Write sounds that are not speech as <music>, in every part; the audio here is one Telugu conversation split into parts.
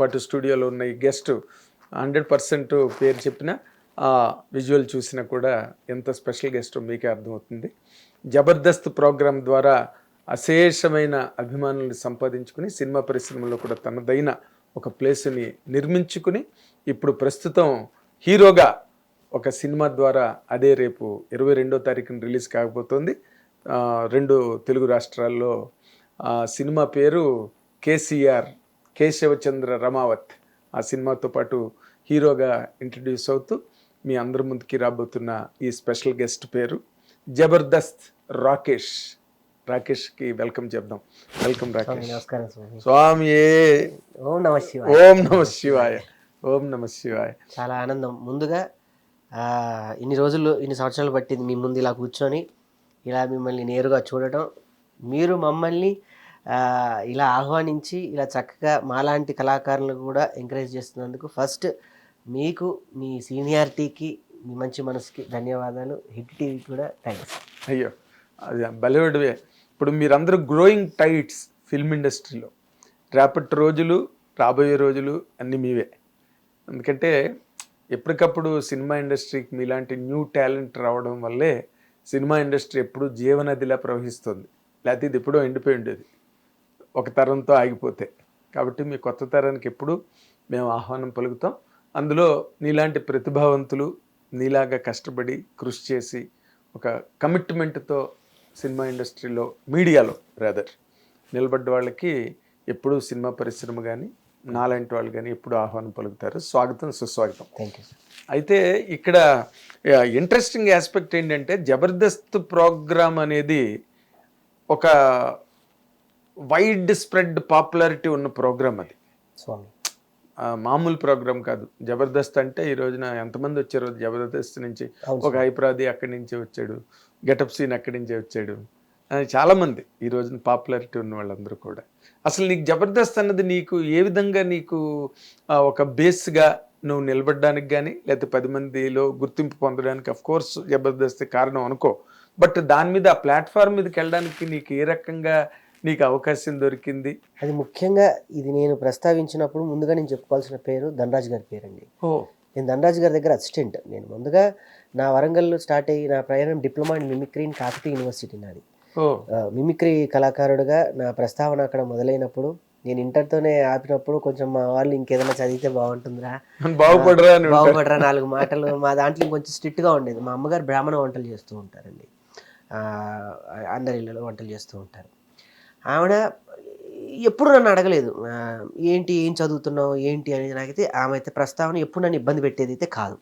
పాటు స్టూడియోలో ఉన్న ఈ గెస్ట్ హండ్రెడ్ పర్సెంట్ పేరు చెప్పిన ఆ విజువల్ చూసినా కూడా ఎంత స్పెషల్ గెస్ట్ మీకే అర్థమవుతుంది. జబర్దస్త్ ప్రోగ్రాం ద్వారా అశేషమైన అభిమానుల్ని సంపాదించుకుని సినిమా పరిశ్రమలో కూడా తనదైన ఒక ప్లేస్ని నిర్మించుకుని ఇప్పుడు ప్రస్తుతం హీరోగా ఒక సినిమా ద్వారా అదే రేపు ఇరవై రెండో తారీఖున రిలీజ్ కాకపోతుంది. రెండు తెలుగు రాష్ట్రాల్లో ఆ సినిమా పేరు కేసీఆర్ కేశవచంద్ర రమావత్ ఆ సినిమాతో పాటు హీరోగా ఇంట్రడ్యూస్ అవుతూ మీ అందరి ముందుకి రాబోతున్న ఈ స్పెషల్ గెస్ట్ పేరు జబర్దస్త్ రాకేష్. రాకేష్కి వెల్కమ్ చెప్దాం. వెల్కమ్ రాకేష్. నమస్కారం స్వామి. ఓం నమ శివ ఓం నమ శివాయ. ఓం నమ శివాయ. చాలా ఆనందం. ముందుగా ఇన్ని రోజులు ఇన్ని సంవత్సరాలు పట్టింది మీ ముందు ఇలా కూర్చొని ఇలా మిమ్మల్ని నేరుగా చూడటం. మీరు మమ్మల్ని ఇలా ఆహ్వానించి ఇలా చక్కగా మాలాంటి కళాకారులను కూడా ఎంకరేజ్ చేస్తున్నందుకు ఫస్ట్ మీకు మీ సీనియారిటీకి మీ మంచి మనసుకి ధన్యవాదాలు. హిట్ టీవీకి కూడా థ్యాంక్స్. అయ్యో అది బలివడివే ఇప్పుడు మీరందరూ గ్రోయింగ్ టైట్స్ ఫిల్మ్ ఇండస్ట్రీలో. రేపటి రోజులు రాబోయే రోజులు అన్నీ మీవే. ఎందుకంటే ఎప్పటికప్పుడు సినిమా ఇండస్ట్రీకి మీలాంటి న్యూ టాలెంట్ రావడం వల్లే సినిమా ఇండస్ట్రీ ఎప్పుడు జీవనదిలా ప్రవహిస్తుంది. లేకపోతే ఇది ఎప్పుడో ఎండిపోయి ఉండేది. ఒక తరంతో ఆగిపోతే. కాబట్టి మీ కొత్త తరానికి ఎప్పుడు మేము ఆహ్వానం పలుకుతాం. అందులో నీలాంటి ప్రతిభావంతులు నీలాగా కష్టపడి కృషి చేసి ఒక కమిట్మెంట్తో సినిమా ఇండస్ట్రీలో మీడియాలో రాదర్ నిలబడ్డ వాళ్ళకి ఎప్పుడూ సినిమా పరిశ్రమ కానీ నాలాంటి వాళ్ళు కానీ ఎప్పుడు ఆహ్వానం పలుకుతారు. స్వాగతం సుస్వాగతం. థ్యాంక్ యూ అయితే ఇక్కడ ఇంట్రెస్టింగ్ ఆస్పెక్ట్ ఏంటంటే జబర్దస్త్ ప్రోగ్రామ్ అనేది ఒక వైడ్ స్ప్రెడ్ పాపులారిటీ ఉన్న ప్రోగ్రామ్ అది. స్వామి. మామూలు ప్రోగ్రామ్ కాదు. జబర్దస్త్ అంటే ఈ రోజున ఎంతమంది వచ్చారు? జబర్దస్త్ నుంచి ఒక హైప్రాది అక్కడి నుంచే వచ్చాడు. గెటప్ సీన్ అక్కడి నుంచే వచ్చాడు. ఆ, చాలా మంది ఈ రోజున పాపులారిటీ ఉన్న వాళ్ళందరూ కూడా. అసలు నీకు జబర్దస్త్ అన్నది నీకు ఏ విధంగా నీకు ఒక బేస్గా నువ్వు నిలబడడానికి కానీ లేకపోతే పది మందిలో గుర్తింపు పొందడానికి అఫ్ కోర్స్ జబర్దస్త్ కారణం అనుకో. బట్ దాని మీద ఆ ప్లాట్ఫామ్ మీదకి వెళ్ళడానికి నీకు ఏ రకంగా నీకు అవకాశం దొరికింది. అది ముఖ్యంగా ఇది నేను ప్రస్తావించినప్పుడు ముందుగా నేను చెప్పుకోవాల్సిన పేరు ధనరాజ్ గారి పేరండి. ఓ. నేను ధనరాజ్ గారి దగ్గర అసిస్టెంట్. నేను ముందుగా నా వరంగల్లో స్టార్ట్ అయ్యి నా ప్రయాణం diploma in mimicry in Kakatiya university నాది. మిమిక్రీ కళాకారుడుగా నా ప్రస్తావన అక్కడ మొదలైనప్పుడు నేను ఇంటర్తోనే ఆపినప్పుడు కొంచెం మా వాళ్ళు ఇంకేదైనా చదివితే బాగుంటుందిరా. బాగుపడరా బాగుపడరా నాలుగు మాటలు. మా దాంట్లో ఇంకొంచెం స్ట్రిక్ట్గా ఉండేది. మా అమ్మగారు బ్రాహ్మణ వంటలు చేస్తూ ఉంటారండి. అందరి ఇళ్ళలో వంటలు చేస్తూ ఉంటారు. ఆవిడ ఎప్పుడు నన్ను అడగలేదు. ఏంటి ఏం చదువుతున్నావు? ఏంటి? అనేది నాకైతే ఆమె అయితే ప్రస్తావన ఎప్పుడు నన్ను ఇబ్బంది పెట్టేది అయితే కాదు.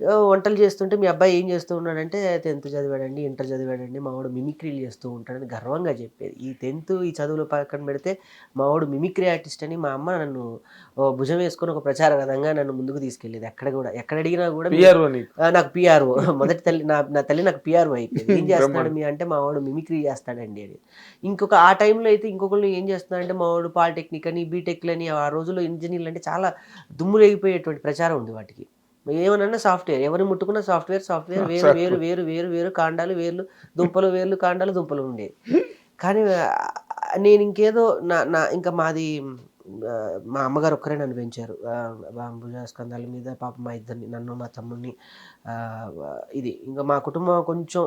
వంటలు చేస్తుంటే మీ అబ్బాయి ఏం చేస్తూ ఉన్నాడంటే టెన్త్ చదివాడండి ఇంటర్ చదివాడండి మా వాడు మిమిక్రీలు చేస్తూ ఉంటాడని గర్వంగా చెప్పేది. ఈ టెన్త్ ఈ చదువులు పక్కన పెడితే మా వాడు మిమిక్రీ ఆర్టిస్ట్ అని మా అమ్మ నన్ను భుజం వేసుకొని ఒక ప్రచార విధంగా నన్ను ముందుకు తీసుకెళ్ళేది. ఎక్కడ కూడా ఎక్కడ అడిగినా కూడా పిఆర్ఓ నీకు? పిఆర్ఓ <laughs> మొదటి తల్లి నా నా తల్లి నాకు పిఆర్ఓ అయిపోయింది. ఏం <laughs> చేస్తాడు మీ అంటే మా వాడు మిమిక్రీ చేస్తాడండి అని. ఇంకొక ఆ టైంలో అయితే ఇంకొకళ్ళు ఏం చేస్తున్నాడంటే మా వాడు పాలిటెక్నిక్ అని బీటెక్ అని ఆ రోజుల్లో ఇంజనీర్లు అంటే చాలా దుమ్ము లేగిపోయేటువంటి ప్రచారం ఉంది వాటికి. ఏమన్నా సాఫ్ట్వేర్. ఎవరిని ముట్టుకున్న సాఫ్ట్వేర్ సాఫ్ట్వేర్ వేరు వేరు వేరు వేరు వేరు కాండాలు వేర్లు దుంపలు వేర్లు కాండాలు దుంపలు ఉండేది కానీ నేను ఇంకేదో నా నా ఇంకా మాది మా అమ్మగారు ఒక్కరే నన్ను పెంచారు. ఆ, ఆ, భుజ స్కంధాల మీద పాప మా ఇద్దరిని నన్ను మా తమ్ముడిని ఇది. ఇంకా మా కుటుంబం కొంచెం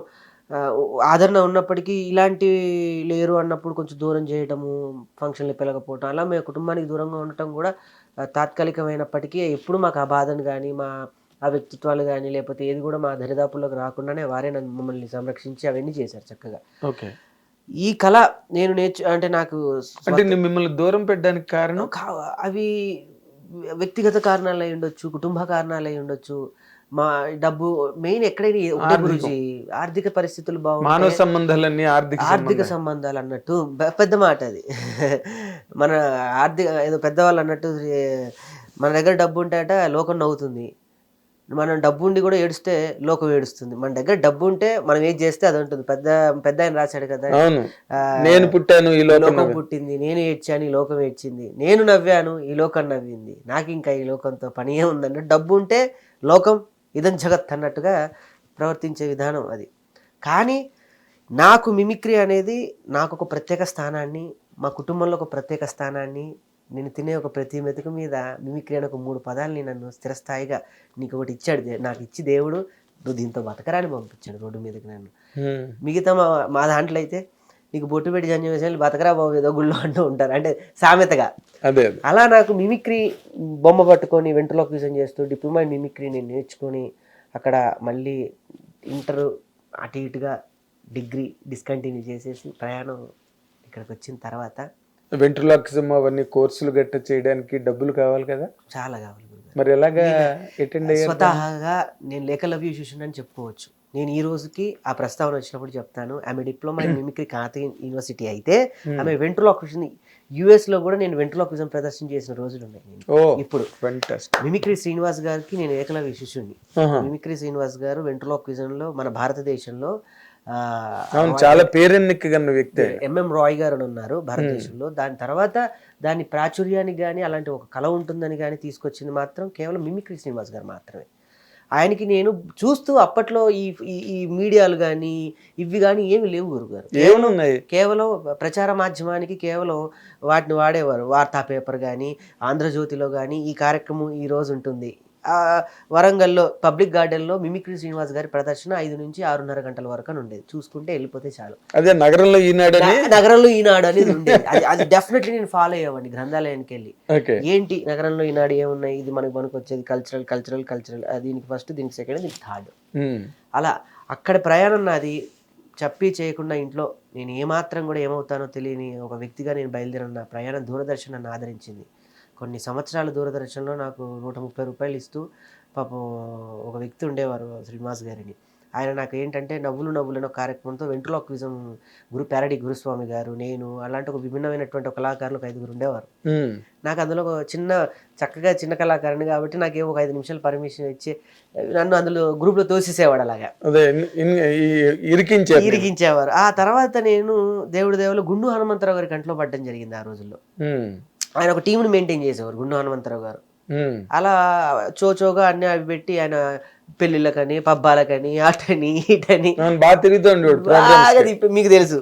ఆదరణ ఉన్నప్పటికీ ఇలాంటి లేరు అన్నప్పుడు కొంచెం దూరం చేయడము ఫంక్షన్లు పిలకపోవటం అలా మేము కుటుంబానికి దూరంగా ఉండటం కూడా తాత్కాలికమైనప్పటికీ ఎప్పుడు మాకు ఆ బాధను కానీ మా ఆ వ్యక్తిత్వాలు కానీ లేకపోతే ఏది కూడా మా దరిదాపుల్లోకి రాకుండానే వారే నన్ను మమ్మల్ని సంరక్షించి అవన్నీ చేశారు చక్కగా. ఓకే. ఈ కళ నేను నేర్చు అంటే నాకు అంటే మిమ్మల్ని దూరం పెట్టడానికి కారణం? అవి వ్యక్తిగత కారణాలు అయి ఉండొచ్చు కుటుంబ కారణాలు అయి ఉండొచ్చు మా డబ్బు మెయిన్ ఎక్కడైనా ఆర్థికం. పరిస్థితులు మానవ బాగుంటాయి సంబంధాలన్నీ ఆర్థిక ఆర్థిక సంబంధాలు. అన్నట్టు పెద్ద మాట అది. <laughs> మన ఆర్థిక ఏదో పెద్దవాళ్ళు అన్నట్టు ఏ, మన దగ్గర డబ్బు ఉంటేట లోకం నవ్వుతుంది. మనం డబ్బు ఉండి కూడా ఏడుస్తే లోకం ఏడుస్తుంది. మన దగ్గర డబ్బు ఉంటే మనం ఏది చేస్తే అది ఉంటుంది. పెద్ద పెద్ద ఆయన రాశాడు కదా. నేను పుట్టాను ఈ లోకం లోకం పుట్టింది నేను ఏడ్చాను ఈ లోకం ఏడ్చింది. నేను నవ్వాను ఈ లోకం నవ్వింది. నాకు ఇంకా ఈ లోకంతో పని ఏముందంటే డబ్బు ఉంటే లోకం ఇదం జగత్ అన్నట్టుగా ప్రవర్తించే విధానం అది కానీ నాకు మిమిక్రీ అనేది నాకు ఒక ప్రత్యేక స్థానాన్ని మా కుటుంబంలో ఒక ప్రత్యేక స్థానాన్ని నేను తినే ఒక ప్రతి మెతుకు మీద మిమిక్రీ అనే ఒక మూడు పదాలని నన్ను స్థిరస్థాయిగా నీకు ఒకటి ఇచ్చాడు నాకు ఇచ్చి దేవుడు నువ్వు దీంతో బతకరాని పంపించాడు రోడ్డు మీదకి నన్ను. మిగతా మా మా దాంట్లో అయితే నీకు బొట్టు పెట్టి జన్యం వేసి బతకరా బాబు ఏదో గుళ్ళో అంటూ ఉంటారు. అంటే సామెతగా. అదే అలా నాకు మిమిక్రీ బొమ్మ పట్టుకొని వెంట్రలోక్విజన్ చేస్తూ డిప్లొమా మిమిక్రీ నేను నేర్చుకొని అక్కడ మళ్ళీ ఇంటర్ అటు ఇటుగా డిగ్రీ డిస్కంటిన్యూ చేసేసి ప్రయాణం ఇక్కడికి వచ్చిన తర్వాత వెంట్రులాక్సిజం అవన్నీ కోర్సులు గట్ట చేయడానికి డబ్బులు కావాలి కదా? చాలా కావాలి. మరి ఎలాగా అటెండ్ అయ్యారు? స్వతహాగా నేను లేఖలవ్యూ శిష్యుని అని చెప్పుకోవచ్చు. నేను ఈ రోజుకి ఆ ప్రస్తావన వచ్చినప్పుడు చెప్తాను. ఆమె diploma <clears throat> in mimicry Kakatiya university అయితే ఆమె వెంట్రలోక్విజన్ యుఎస్లో కూడా నేను వెంట్రలోక్విజన్ ప్రదర్శన చేసిన రోజులు ఉన్నాయి. ఇప్పుడు మిమిక్రీ శ్రీనివాస్ గారికి నేను ఏకలవ్య శిష్యుని మిమిక్రీ శ్రీనివాస్ గారు వెంట్రలోక్విజన్లో మన భారతదేశంలో చాలా పేరెన్నికగన్న వ్యక్తి ఎంఎం రాయ్ గారు అని ఉన్నారు భారతదేశంలో. దాని తర్వాత దాని ప్రాచుర్యానికి కానీ అలాంటి ఒక కళ ఉంటుందని కానీ తీసుకొచ్చింది మాత్రం కేవలం మిమిక్రీ శ్రీనివాస్ గారు మాత్రమే. ఆయనకి నేను చూస్తూ అప్పట్లో ఈ ఈ- మీడియాలు కానీ ఇవి కానీ ఏమి లేవు గురుగారు. ఏమనున్నాయి కేవలం ప్రచార మాధ్యమానికి కేవలం వాటిని వాడేవారు. వార్తా పేపర్ కానీ ఆంధ్రజ్యోతిలో కానీ ఈ కార్యక్రమం ఈ రోజు ఉంటుంది. వరంగల్లో పబ్లిక్ గార్డెన్లో మిమిక్రీ శ్రీనివాస్ గారి ప్రదర్శన ఐదు నుంచి ఆరున్నర గంటల వరకు ఉండేది. చూసుకుంటే వెళ్ళిపోతే చాలు. అదే నగరంలో ఈనాడని? న- నగరంలో ఈనాడు అనేది ఉండేది. అది డెఫినెట్లీ నేను ఫాలో అయ్యేవాడిని గ్రంథాలయానికి వెళ్ళి. ఏంటి? నగరంలో ఈనాడు ఏమున్నాయి? ఇది మనకు మనకు వచ్చేది కల్చరల్ కల్చరల్ కల్చరల్ దీనికి ఫస్ట్ దీనికి సెకండ్ దీనికి థర్డ్. అలా అక్కడ ప్రయాణం నాది చెప్పి చేయకుండా ఇంట్లో నేను ఏమాత్రం కూడా ఏమవుతానో తెలియని ఒక వ్యక్తిగా నేను బయలుదేరిన నా ప్రయాణం దూరదర్శన్ నన్ను ఆదరించింది. కొన్ని సంవత్సరాల దూరదర్శన్లో నాకు నూట ముప్పై రూపాయలు ఇస్తూ పాపం ఒక వ్యక్తి ఉండేవారు శ్రీనివాస్ గారిని. ఆయన నాకు ఏంటంటే నవ్వులు నవ్వులు అనే ఒక కార్యక్రమంతో వెంట్రులోక్విజం గురు ప్యారడి గురుస్వామి గారు నేను అలాంటి ఒక విభిన్నమైనటువంటి ఒక కళాకారులు ఒక ఐదుగురు ఉండేవారు. నాకు అందులో ఒక చిన్న చక్కగా చిన్న కళాకారుని కాబట్టి నాకేమో ఒక ఐదు నిమిషాలు పర్మిషన్ ఇచ్చి నన్ను అందులో గ్రూప్లో తోసేసేవాడు అలాగా. ఇరికించారు ఇరిగించేవారు ఆ తర్వాత నేను దేవుడి దేవులు గుండు హనుమంతరావు గారి కంట్లో పడ్డం జరిగింది ఆ రోజుల్లో. ఆయన ఒక టీంని మెయింటైన్ చేసేవారు గుండు హనుమంతరావు గారు. అలా చోచోగా అన్ని అవి పెట్టి ఆయన పెళ్ళిళ్ళకని పబ్బాలకని అటని ఇటని. బాగా మీకు తెలుసు.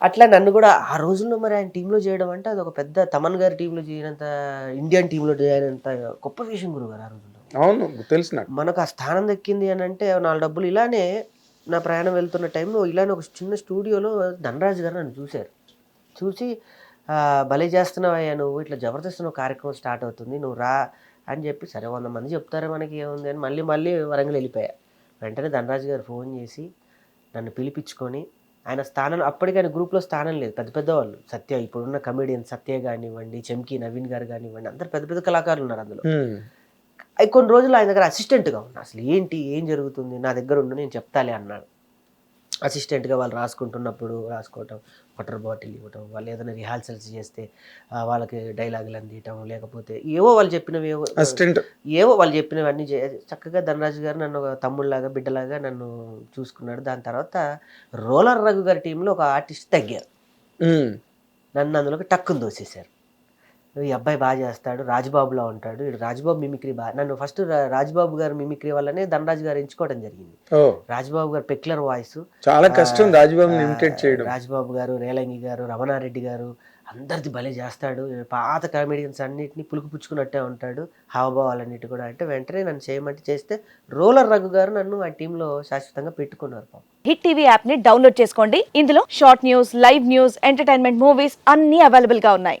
అట్లా నన్ను కూడా ఆ రోజుల్లో మరి ఆయన టీంలో చేయడం అంటే అది ఒక పెద్ద తమన్ గారి టీంలో చేయనంత ఇండియన్ టీంలో చేయనంత గొప్ప విషయం గురుగారు ఆ రోజుల్లో. అవును తెలుసు నాకు. మనకు ఆ స్థానం దక్కింది అని అంటే నాలుగు డబ్బులు ఇలానే నా ప్రయాణం వెళ్తున్న టైంలో ఇలానే ఒక చిన్న స్టూడియోలో ధనరాజు గారు నన్ను చూశారు. చూసి "ఆ, భలే చేస్తున్నావయ్యా నువ్వు. ఇట్లా జబర్దస్త్ నువ్వు కార్యక్రమం స్టార్ట్ అవుతుంది. నువ్వు రా అని చెప్పి సరే వంద మంది చెప్తారా మనకి ఏముంది అని మళ్ళీ మళ్ళీ వరంగల్ వెళ్ళిపోయా. వెంటనే ధనరాజు గారు ఫోన్ చేసి నన్ను పిలిపించుకొని ఆయన స్థానం అప్పటికి ఆయన గ్రూప్లో స్థానం లేదు. పెద్ద పెద్ద వాళ్ళు. సత్య ఇప్పుడున్న కమెడియన్ సత్య కానివ్వండి చెంకి నవీన్ గారు కానివ్వండి అందరు పెద్ద పెద్ద కళాకారులు ఉన్నారు అందులో. కొన్ని రోజులు ఆయన దగ్గర అసిస్టెంట్గా ఉన్నా. అసలు ఏంటి? ఏం జరుగుతుంది? నా దగ్గర ఉండు నేను చెప్తాలే అన్నాడు. అసిస్టెంట్గా వాళ్ళు రాసుకుంటున్నప్పుడు రాసుకోవటం వాటర్ బాటిల్ ఇవ్వటం వాళ్ళు ఏదైనా రిహార్సల్స్ చేస్తే వాళ్ళకి డైలాగులు అందియటం లేకపోతే ఏవో వాళ్ళు చెప్పినవి ఏవో అసిస్టెంట్. ఏవో వాళ్ళు చెప్పినవన్నీ చే చక్కగా ధనరాజు గారు నన్ను ఒక తమ్ముళ్ళలాగా బిడ్డలాగా నన్ను చూసుకున్నాడు. దాని తర్వాత రోలర్ రఘు గారి టీంలో ఒక ఆర్టిస్ట్ తగ్గారు. నన్ను అందులోకి టక్కుని దోసేశారు ఈ అబ్బాయి బాగా చేస్తాడు రాజబాబులా ఉంటాడు ఈడు రాజబాబు మిమిక్రీ బాగా నన్ను ఫస్ట్ రాజబాబు గారు మిమిక్రీ వల్లనే ధనరాజు గారు ఎంచుకోవడం జరిగింది. ఓ. రాజబాబు గారు పెక్యులర్ వాయిస్. చాలా కష్టం రాజబాబుని ఇమిటేట్ చేయడం. రాజబాబు గారు రేలంగి గారు రమణారెడ్డి గారు అందరిది భలే చేస్తాడు. పాత కామెడియన్స్ అన్నిటిని పులుకు పుచ్చుకున్నట్టే ఉంటాడు. హావభావాలన్నిటి కూడా. అంటే వెంటనే నన్ను చేయమంటే చేస్తే రోలర్ రఘు గారు నన్ను ఆ టీంలో శాశ్వతంగా పెట్టుకున్నారు పాపం. హిట్ టీవీ యాప్ని డౌన్లోడ్ చేసుకోండి. ఇందులో short news live news entertainment movies అన్ని అవైలబుల్గా ఉన్నాయి.